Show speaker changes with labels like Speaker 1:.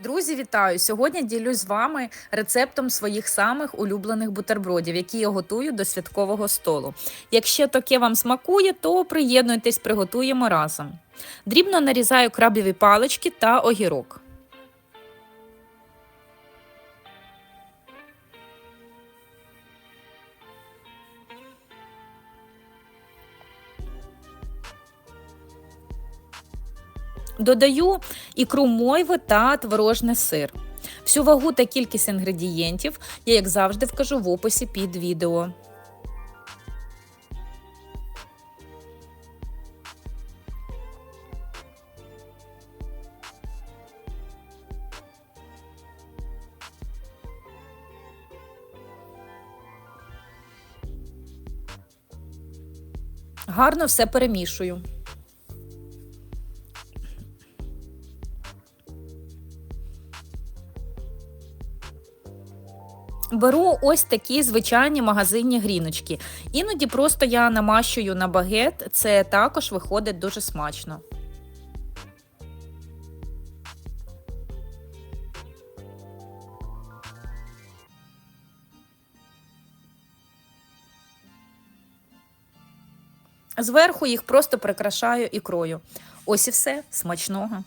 Speaker 1: Друзі, вітаю! Сьогодні ділюсь з вами рецептом своїх самих улюблених бутербродів, які я готую до святкового столу. Якщо таке вам смакує, то приєднуйтесь, приготуємо разом. Дрібно нарізаю крабові палички та огірок. Додаю ікру мойви та творожний сир. Всю вагу та кількість інгредієнтів я, як завжди, вкажу в описі під відео. Гарно все перемішую. Беру ось такі звичайні магазинні гріночки. Іноді просто я намащую на багет, це також виходить дуже смачно. Зверху їх просто прикрашаю ікрою. Ось і все смачного.